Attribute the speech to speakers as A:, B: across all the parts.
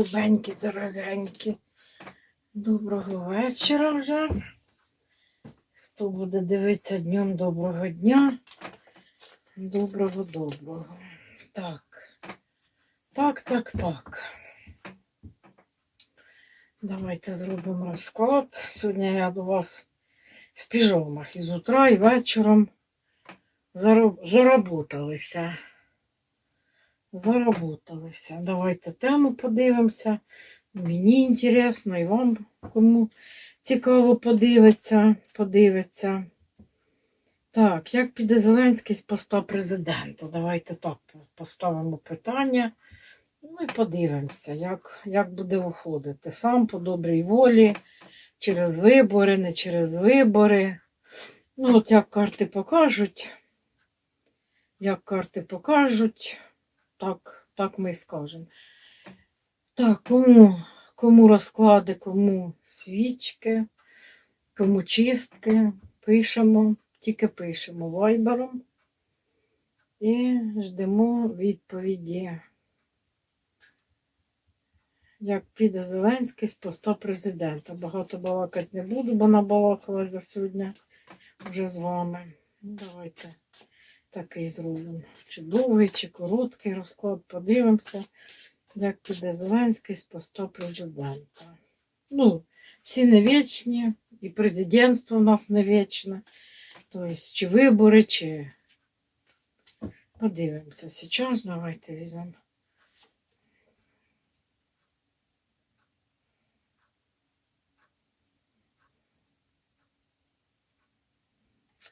A: любенькі, дорогенькі. Доброго вечора вже. Хто буде дивитися днем доброго дня. Доброго доброго. Так. Так, так, так. Давайте зробимо розклад. Сьогодні я до вас в піжамах із утра і вечором заработалися. Заработалися. Давайте тему подивимося. Мені інтересно, і вам кому цікаво подивиться, подивиться. Так, як піде Зеленський з поста президента? Давайте так поставимо питання. Ну і подивимося, як, як буде уходити. Сам по добрій волі, через вибори, не через вибори. Ну, от як карти покажуть, як карти покажуть, так, так ми і скажемо. Так, кому, кому розклади, кому свічки, кому чистки, пишемо, тільки пишемо вайбером і ждемо відповіді. Як піде Зеленський з поста президента. Багато балакати не буду, бо набалакала за сьогодні вже з вами. Давайте такий зробимо. Чи довгий, чи короткий розклад, подивимося, як піде Зеленський з поста президента. Ну, всі не вічні, і президентство в нас не вічне. Тобто, чи вибори, чи подивимося. Зараз давайте візьмемо.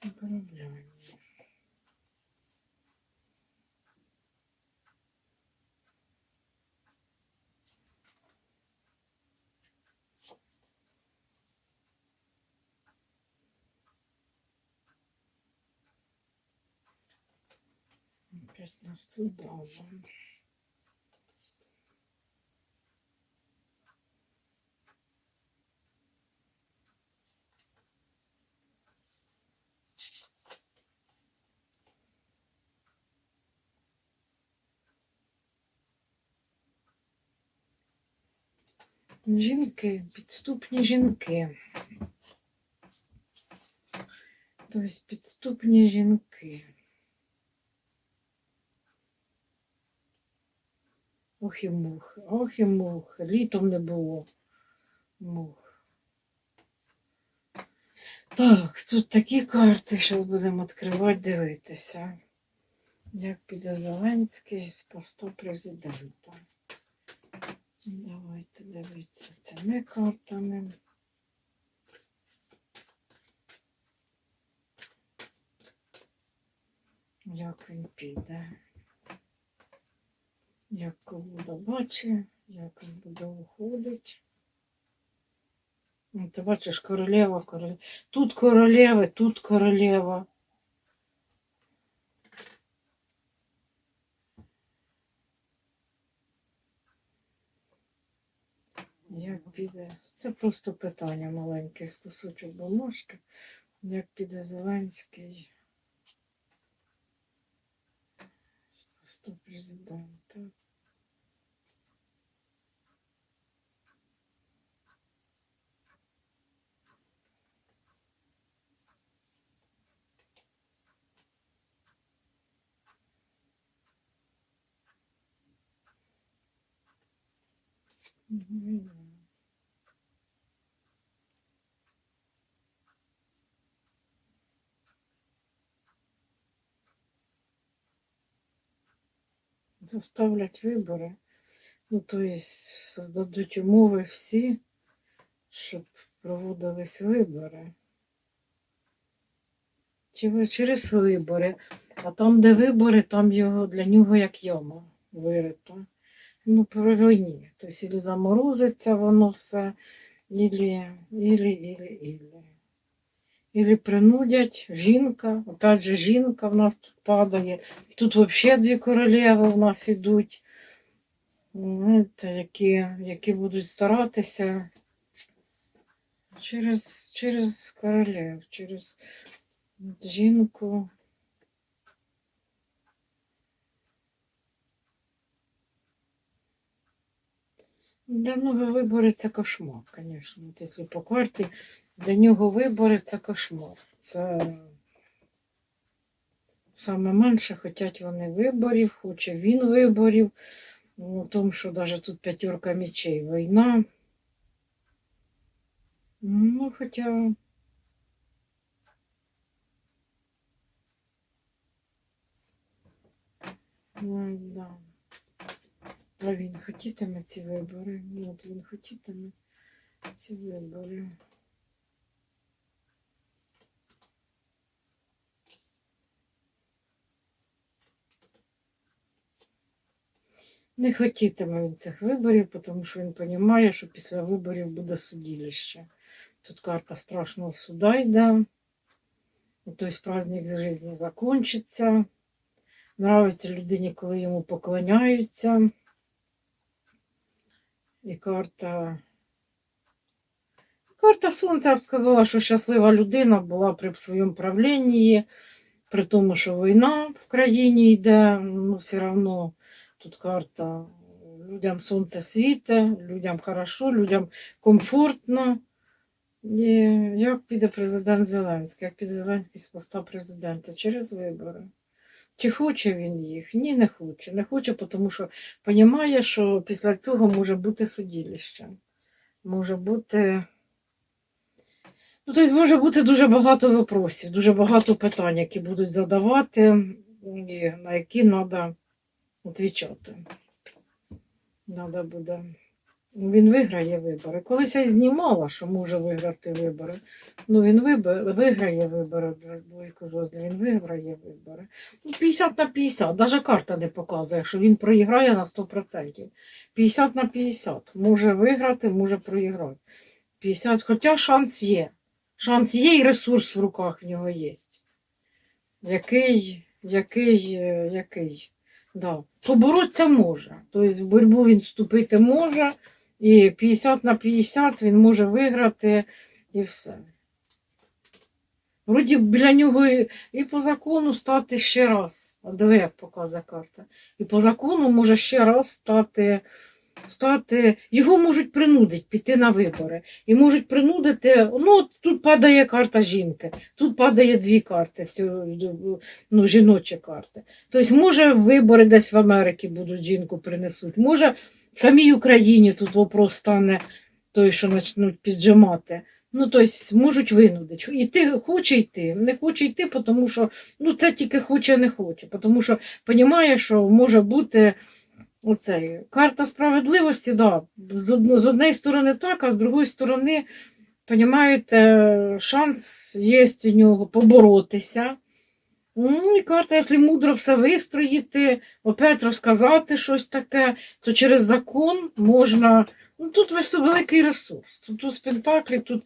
A: Обробляємо. 15 дава. Жінки, підступні жінки. Тобто підступні жінки. Ох і мух, ох і мух. Літом не було мух. Так, тут такі карти, зараз будемо відкривати, дивитися. Як піде Зеленський з посту президента. Давайте дивитися цими картами. Як він піде. Як колода бачить, як він буде уходити. Ну, Ти бачиш, королева, королева. Тут королева, тут королева. Як піде? Це просто питання маленьке з кусочок бумажки. Як піде Зеленський з посту президента? Мгм. Заставлять вибори. Ну, то есть создадуть умови всі, щоб проводились вибори. Чи через вибори. А там, де вибори, там його для нього як яма вирита. Ну, при війні. Тобто, ілі заморозиться воно все, ілі, ілі, ілі, ілі. Ілі принудять жінка, опять же жінка в нас тут падає. Тут взагалі дві королеви в нас знаєте, які, які будуть старатися через, через королев, через жінку. Нього вибори це кошмар, звісно. Якщо по карті, для нього вибори це кошмар. Це саме менше хочуть вони виборів, хоче він виборів. Ну, тому що навіть тут п'ятерка мечей, війна. Ну, хоча. Ой, да. А він хотітиме ці вибори. От він хотітиме ці вибори. Не хотітиме він цих виборів, тому що він розуміє, що після виборів буде судилище. Тут карта страшного суда йде. Тобто праздник з житті закінчиться. Нравиться людині, коли йому поклоняються. І карта. Карта Сонця я б сказала, що щаслива людина була при своєму правлінні, при тому, що війна в країні йде, ну все одно тут карта. Людям сонце світе, людям хорошо, людям комфортно. І як піде президент Зеленський? Як піде Зеленський з поста президента через вибори? Чи хоче він їх? Ні, не хоче. Не хоче, тому що розуміє, що після цього може бути судилище. Може бути. Ну, тобто може бути дуже багато випросів, дуже багато питань, які будуть задавати, і на які треба відповідати. Треба буде. Він виграє вибори. Колись я знімала, що може виграти вибори. Ну, він виграє вибори, двойку жозлі, він виграє вибори. Ну, 50 на 50. Навіть карта не показує, що він проіграє на 100%. 50 на 50. Може виграти, може проіграти. 50, хоча шанс є. Шанс є і ресурс в руках в нього є. Який, який, е, який. Да. Поборотися може. Тобто в боротьбу він вступити може, і 50 на 50 він може виграти і все. Вроді біля нього і, і по закону стати ще раз. А диви, як показує карта. І по закону може ще раз стати, стати. Його можуть принудити піти на вибори. І можуть принудити. Ну, от тут падає карта жінки, тут падає дві карти, ну, жіночі карти. Тобто, може, вибори десь в Америці будуть жінку принесуть. Може, в самій Україні тут вопрос стане той, що почнуть піджимати. Ну, тобто, можуть винудити. Іти хоче йти, не хоче йти, тому що ну, це тільки хоче, не хоче. Тому що розуміє, що може бути оцей, карта справедливості, да, з, однієї сторони так, а з другої сторони, розумієте, шанс є у нього поборотися. Ну, і карта, якщо мудро все вистроїти, опять розказати щось таке, то через закон можна. Ну, тут весь великий ресурс. Тут у Спентаклі тут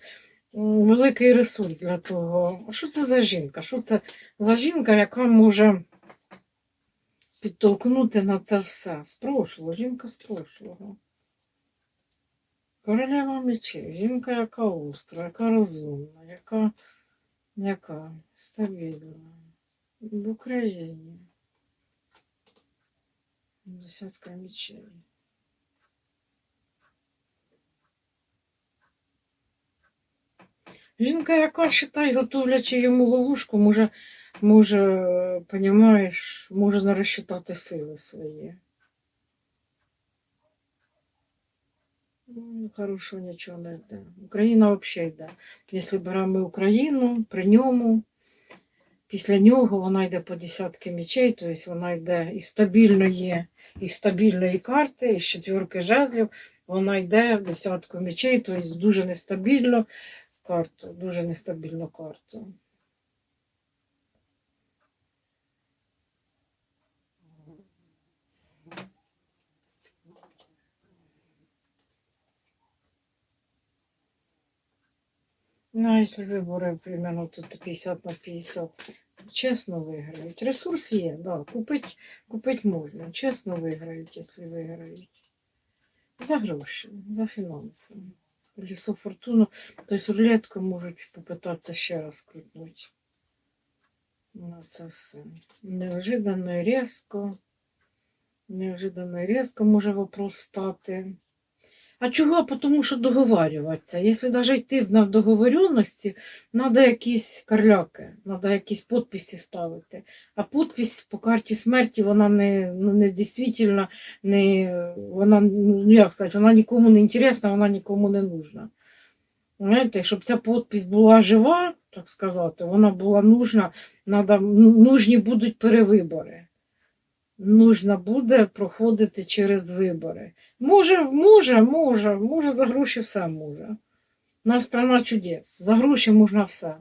A: великий ресурс для того. А що це за жінка? Що це за жінка, яка може підтолкнути на це все? З прошлого, жінка з прошлого. Королева мечей, жінка, яка остра, яка розумна, яка, яка стабільна. В Україні. Десятка мечей. Жінка, яка считай, готовлячи йому ловушку, може, може, понімаєш, можна розчитати сили свої. Ну, Хорошого нічого не йде. Україна взагалі йде. Якщо беремо Україну, при ньому, після нього вона йде по десятки мечей, тобто вона йде із стабільної, із стабільної карти, із четвірки жезлів, вона йде десятку мечей, тобто дуже нестабільно карту, дуже нестабільну карту. Ну, а якщо вибори примерно тут 50 на 50, чесно виграють. Ресурс є, да, купить, купить можна. Чесно виграють, якщо виграють. За гроші, за фінанси. Лісо фортуну, тобто рулетку можуть попитатися ще раз крутнути. Ну, це все. Неожиданно і різко. Неожиданно і різко може вопрос стати. А чого? Тому що договарюватися. Якщо навіть йти на договоренності, треба якісь карляки, треба якісь підписи ставити. А підпис по карті смерті, вона не, ну, не дійсно, не, вона, ну як сказати, вона нікому не інтересна, вона нікому не нужна. Знаєте, щоб ця підпись була жива, так сказати, вона була нужна, надо, нужні будуть перевибори. Нужно буде проходити через вибори. Може, може, може, може, за гроші все може. Наша страна чудес. За гроші можна все.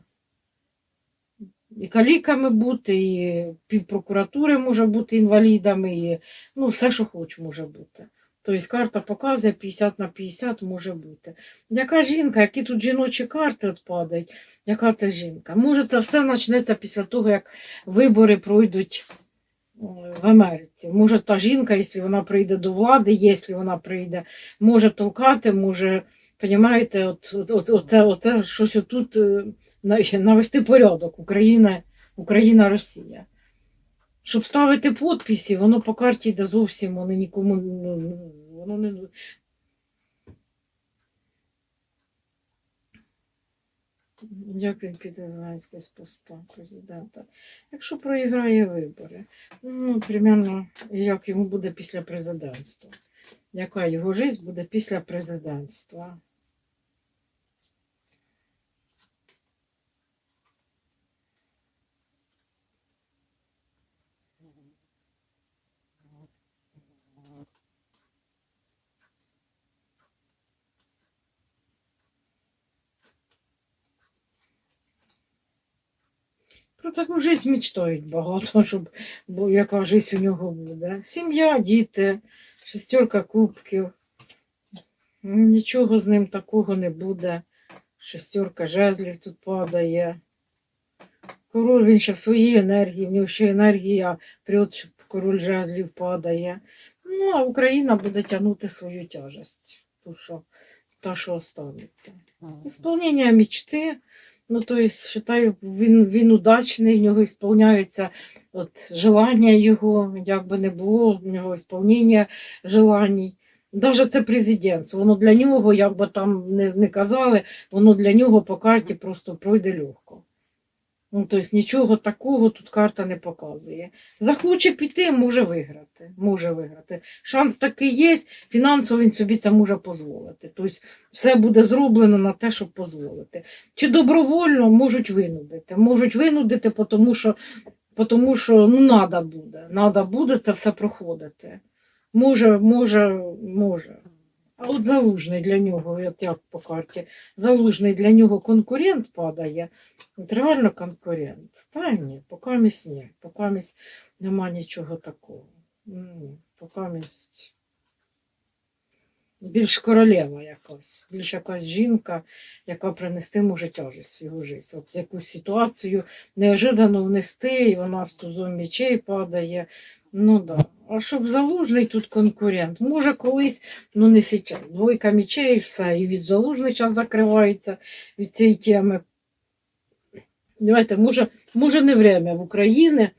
A: І каліками бути, і півпрокуратури може бути інвалідами, і ну, все, що хоч може бути. Тобто карта показує 50 на 50 може бути. Яка жінка, які тут жіночі карти от падають, яка це жінка? Може, це все почнеться після того, як вибори пройдуть в Америці. Може, та жінка, якщо вона прийде до влади, якщо вона прийде, може толкати, може, розумієте, от, от, от, оце, оце щось отут е, навести порядок Україна, Україна, Росія. Щоб ставити підписи, воно по карті йде зовсім, воно нікому ну, ну, воно не. Як він піде Зеленський з поста президента? Якщо проіграє вибори, ну, примерно, як йому буде після президентства. Яка його життя буде після президентства? Про таку життя мечтають багато, щоб бо яка життя у нього буде. Сім'я, діти, шестерка кубків. Нічого з ним такого не буде. Шестерка жезлів тут падає. Король він ще в своїй енергії, в нього ще енергія, прет, король жезлів падає. Ну, а Україна буде тягнути свою тяжесть, ту, що, та, що останеться. Исполнение мечти. Ну, то есть, вважаю, він, він удачний, в нього ісполняються от, желання його, як би не було, в нього сповнення желаній. Навіть це президент, воно для нього, як би там не, не казали, воно для нього по карті просто пройде легко. Ну, тобто нічого такого тут карта не показує. Захоче піти, може виграти. Може виграти. Шанс такий є, фінансово він собі це може дозволити. Тобто все буде зроблено на те, щоб дозволити. Чи добровольно можуть винудити? Можуть винудити, тому що, тому що ну, надо буде. Надо буде це все проходити. Може, може, може. А от залужний для нього, от як по карті, залужний для нього конкурент падає. От реально конкурент. Та ні, поки місь ні. Поки місь нема нічого такого. Ні, поки місь більш королева якась, більш якась жінка, яка принести може тяжесть в його життя. От якусь ситуацію неожиданно внести, і вона з тузом мечей падає. Ну да. А щоб залужний тут конкурент, може колись, ну не зараз. Двойка мечей і все, і від залужний час закривається від цієї теми. Давайте, може, може не время в Україні,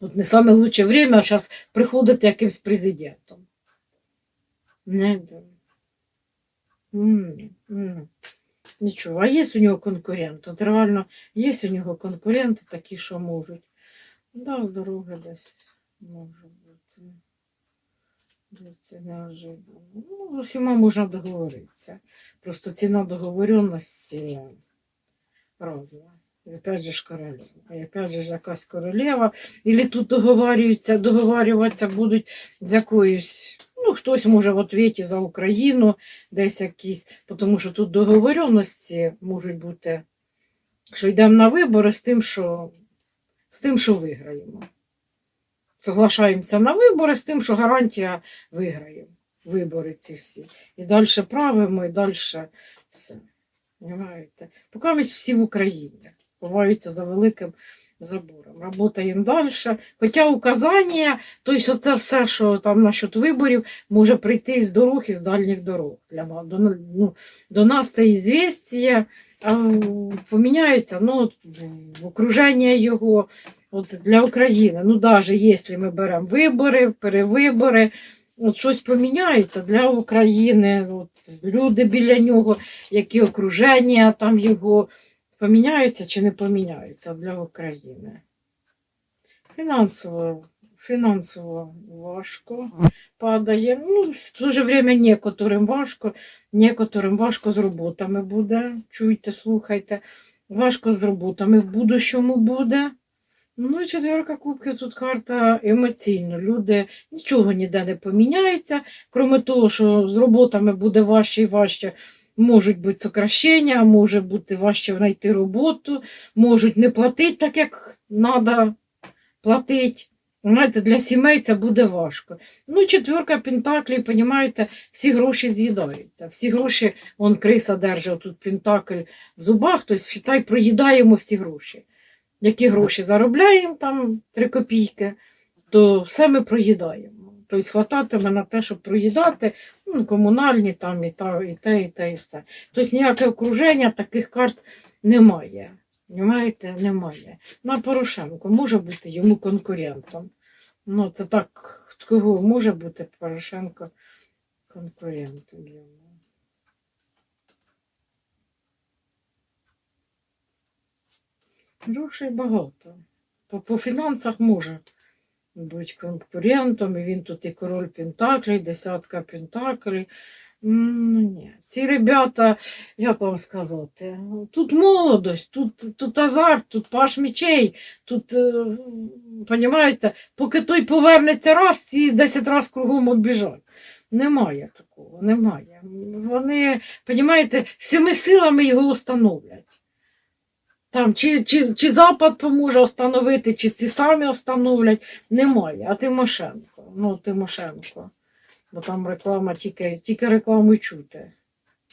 A: от не саме лучше время, а зараз приходити якимсь президентом. Не, м. Нічого, а є у нього конкурент. От реально є у нього конкуренти такі, що можуть. Да, здоров'я десь може бути. Десь це неожиданно. Ну, з усіма можна договоритися. Просто ціна договоренності різна. І опять же ж королева. І опять же ж якась королева. Ілі тут договорюються, договорюватися будуть з якоюсь. Ну, хтось може в отвіті за Україну, десь якісь, тому що тут договоренності можуть бути, що йдемо на вибори з тим, що, з тим, що виграємо. Соглашаємося на вибори з тим, що гарантія виграємо. Вибори ці всі. І далі правимо, і далі все. Понимаєте? Поки ми всі в Україні ховаються за великим забором. Работаємо далі. Хоча указання, тобто оце все, що там насчет виборів, може прийти з дорог і з дальніх дорог. Для. До, ну, до нас це ізвістія, а поміняється ну, в окруження його от для України. Ну, навіть якщо ми беремо вибори, перевибори, от щось поміняється для України, от, люди біля нього, які окруження там його поміняються чи не поміняються для України. Фінансово, фінансово важко падає. Ну, в то же время некоторим важко, некоторим важко з роботами буде. Чуйте, слухайте. Важко з роботами в будущому буде. Ну, четверка кубків тут карта емоційно. Люди нічого ніде не поміняється, крім того, що з роботами буде важче і важче. Можуть бути сокращення, може бути важче знайти роботу, можуть не платити так, як треба платити. Знаєте, для сімей це буде важко. Ну, четверка пентаклів, розумієте, всі гроші з'їдаються. Всі гроші, он криса держить тут пентакль в зубах, тобто, вважай, проїдаємо всі гроші. Які гроші заробляємо, там 3 копійки, то все ми проїдаємо. Тобто хвататиме на те, щоб проїдати, ну, комунальні там і, та, і те, і те, і все. Тобто ніяке окруження таких карт немає. Понимаєте, немає. На Порошенко може бути йому конкурентом. Ну, це так, кого може бути Порошенко конкурентом йому. Грошей багато. По, по фінансах може бути конкурентом, і він тут і король Пентаклей, десятка Пентаклей. Ну, ні. Ці ребята, як вам сказати, тут молодость, тут, тут азарт, тут паш мечей, тут, е, поки той повернеться раз, ці 10 разів кругом обіжать. Немає такого, немає. Вони, понімаєте, всіми силами його установлять. Там, чи, чи, чи Запад поможе остановити, чи ці самі остановлять, немає. А Тимошенко, ну Тимошенко. Бо там реклама тільки, тільки рекламу чути.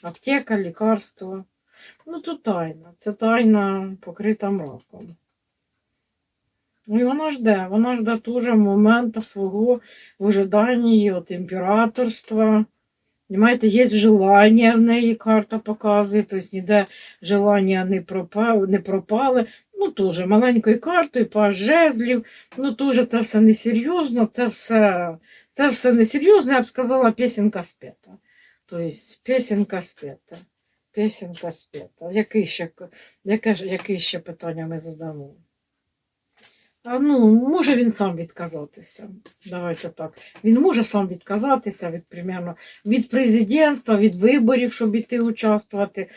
A: Аптека, лікарство. Ну, то тайна. Це тайна покрита мраком. Ну і вона жде, вона жде теж моменту свого вижидання от імператорства. Понимаєте, є желання в неї карта показує, тобто ніде желання не пропали, не пропали. Ну, теж маленькою картою, паж жезлів. Ну, теж це все несерйозно, це все, це все несерйозно, я б сказала, пісенька спета. Тобто, пісенька спета. Пісенька спета. Яке ще, яке, яке ще питання ми задамо? Ну, може він сам відказатися. Давайте так. Він може сам відказатися від примерно від президентства, від виборів, щоб іти участвувати.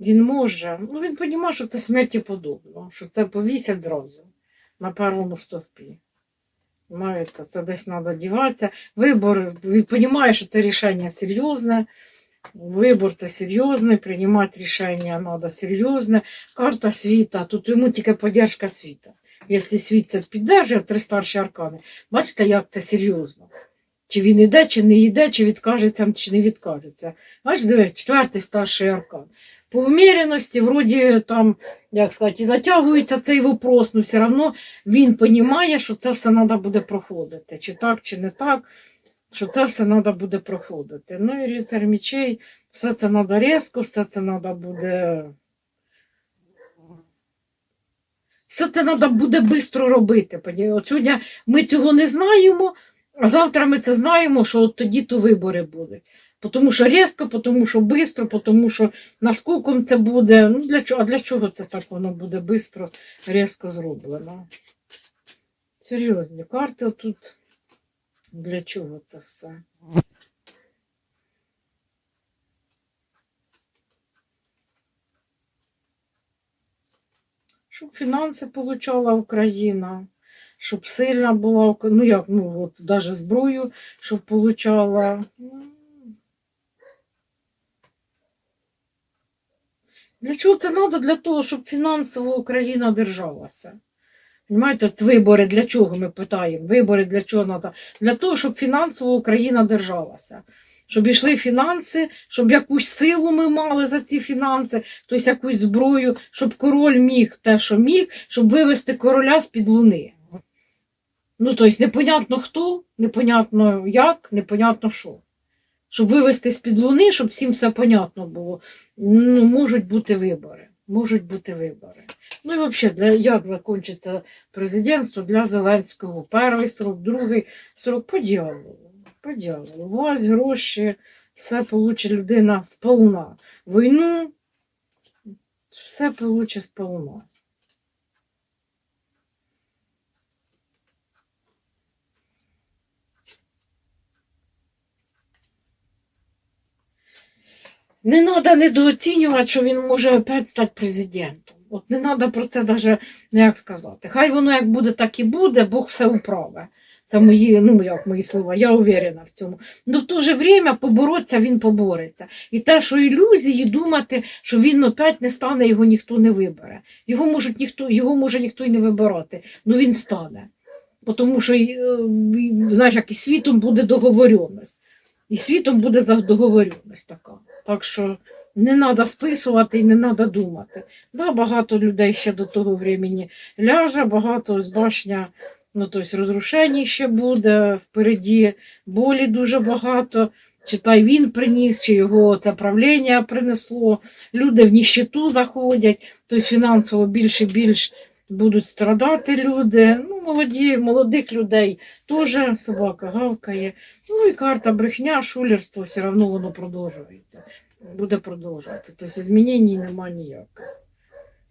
A: Він може. Ну, він розуміє, що це смерті подобно, що це повісять зразу на першому стовпі. Маєте, це десь треба діватися. Вибори, він розуміє, що це рішення серйозне. Вибор це серйозне, приймати рішення треба серйозне. Карта світа, тут йому тільки поддержка світа. Якщо світ це піддержує, три старші аркани, бачите, як це серйозно. Чи він іде, чи не йде, чи відкажеться, чи не відкажеться. Бачите, четвертий старший аркан. По уміряності, вроді там, як сказати, затягується цей вопрос, але все одно він розуміє, що це все треба буде проходити. Чи так, чи не так, що це все треба буде проходити. Ну і рицар мечей, все це треба різко, все це треба буде. Все це треба буде швидко робити. От сьогодні ми цього не знаємо, а завтра ми це знаємо, що от тоді то вибори будуть. Тому що різко, тому що швидко, тому що наскоком це буде. Ну, для чого? А для чого це так воно буде швидко, різко зроблено? Серйозні карти тут. Для чого це все? Щоб фінанси получала Україна, щоб сильна була, ну як, ну от навіть зброю, щоб получала. Для чого це треба? Для того, щоб фінансово Україна держалася. Понимаєте, вибори для чого ми питаємо? Вибори для чого треба? Для того, щоб фінансово Україна держалася. Щоб йшли фінанси, щоб якусь силу ми мали за ці фінанси, тобто якусь зброю, щоб король міг те, що міг, щоб вивести короля з-під луни. Ну, тобто, непонятно хто, непонятно як, непонятно що. Щоб вивести з-під луни, щоб всім все понятно було. Ну, можуть бути вибори. Можуть бути вибори. Ну і взагалі, для, як закінчиться президентство для Зеленського? Перший срок, другий срок по діалогу. По дьяволу. Власть, гроші, все получить людина сполна. Війну все получить сполна. Не треба недооцінювати, що він може опять стати президентом. От не треба про це навіть, як сказати. Хай воно як буде, так і буде, Бог все управе. Це мої, ну як мої слова, я уверена в цьому. Ну в то же время поборотися він побореться. І те, що ілюзії думати, що він опять не стане, його ніхто не вибере. Його можуть ніхто, його може ніхто і не вибирати. Ну він стане. Тому що, е, знаєш, як і світом буде договоренність. І світом буде договоренність така. Так що не треба списувати і не треба думати. Да, багато людей ще до того времени ляже, багато ось башня, ну тобто розрушень ще буде впереді, болі дуже багато. Чи та він приніс, чи його це правління принесло. Люди в ніщету заходять, тобто фінансово більше і більш будуть страдати люди. Ну, молоді, молодих людей теж собака гавкає. Ну і карта брехня, шулерство, все одно воно продовжується. Буде продовжуватися. Тобто змінень нема ніяких.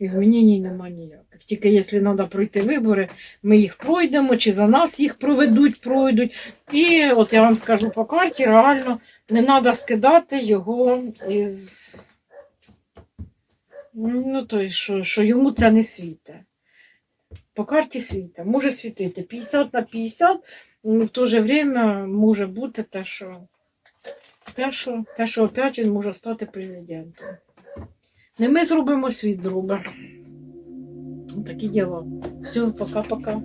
A: Змінень нема ніяких. Тільки якщо треба пройти вибори, ми їх пройдемо, чи за нас їх проведуть, пройдуть. І от я вам скажу по карті, реально не треба скидати його із. Ну, то, що, що йому це не світе. По карті світа. Може світити 50 на 50, ну, в то же время може бути те, що те, що, те, що опять він може стати президентом. Не ми зробимо світ зробимо. Такі діло. Все, пока-пока.